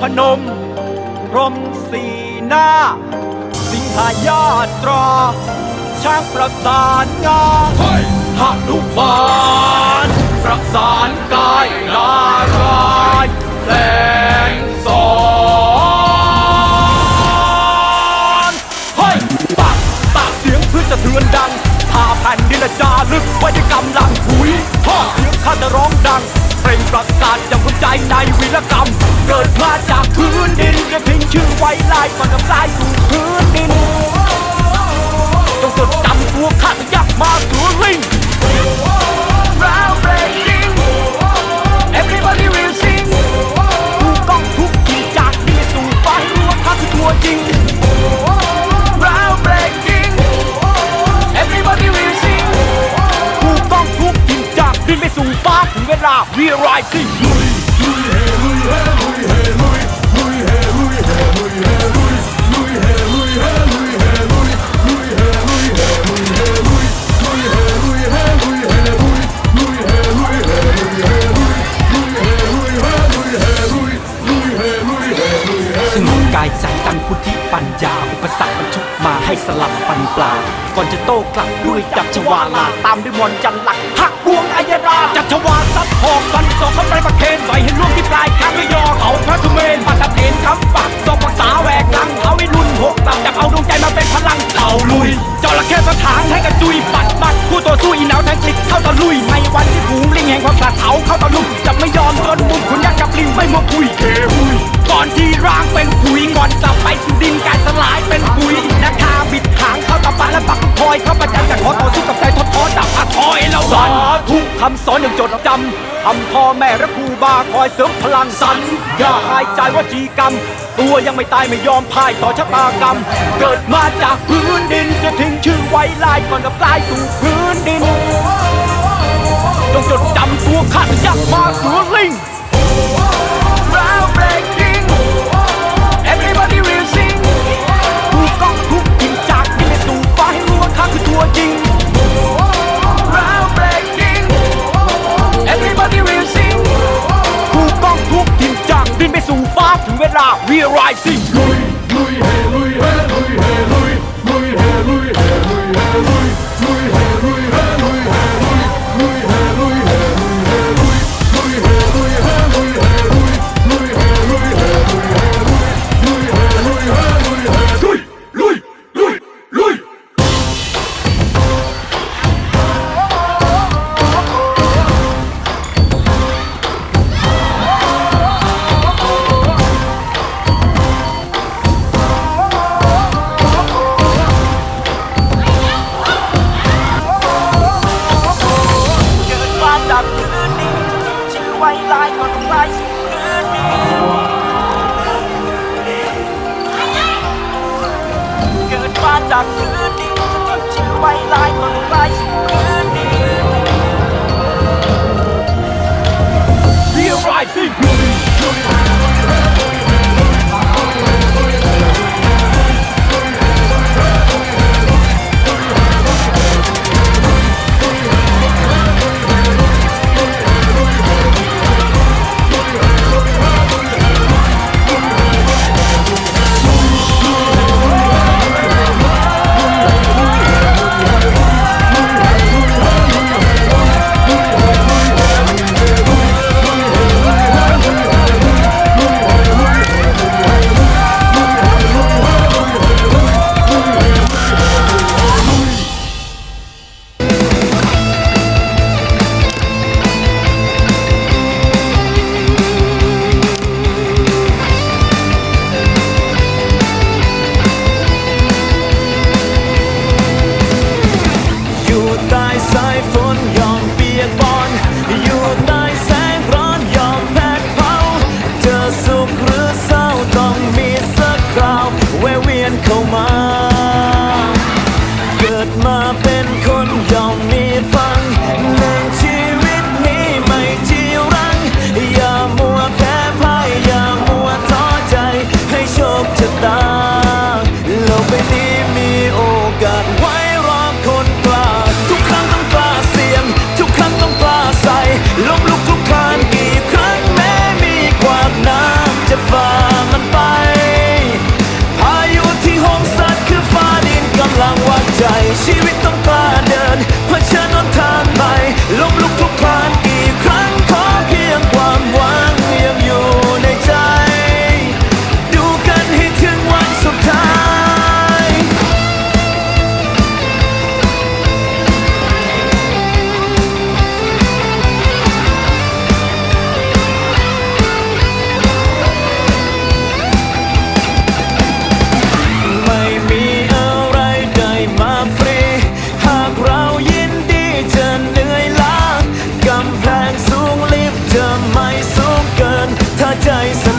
พพนม พรมสีหน้า สิงหายาตรา ช้างประสานงาหนุมานประสานกายนารายณ์แสงสอนเฮ้ยปากปากเสียงเพื่อจะเทือนดังพาแผ่นดินและจารึกไว้ในกำลังหุยท่อเสียงข้าจะร้องดัง เปล่งประกาศอย่างคนใจในวีรกรรม เกิดมาจากพื้นดินจะพิงชื่อไว้ลายก่อนกับลายสู่พื้นดิน สงบกายใจตั้งพุทธิปัญญา อุปสรรคบรรทุกมาให้สลับปันปลา ก่อนจะโต้กลับด้วยจับชวาลา ตามด้วยมนจันหลักหักบวงอายราจับชวาซัดหอกฟันสอกเข้าไปประเคนใส่ให้ล่วงที่ปลายคางไม่ยอเขาพระทุเมนปัตตะเนคำปัก ก่อนกลับไปสู่ดินกลายสลายเป็นปุ๋ยนาคาบิดหางเข้าตะปาและปักคอยเข้าประจันจะขอต่อสู้กับใจทดท้อดับอาคอยเราสาธุคำสอนอย่างจดจำทำพ่อแม่และครูบาคอยเสริมพลังสัญญาหายใจว่าจีกรรม ตัวยังไม่ตายไม่ยอมพ่ายต่อชะตากรรม เกิดมาจากพื้นดินจะทิ้งชื่อไว้ลายก่อนกับลายสู่พื้นดินต้องจดจำตัวข้าจะยักษ์มาเสือลิง rising I see. ใจศ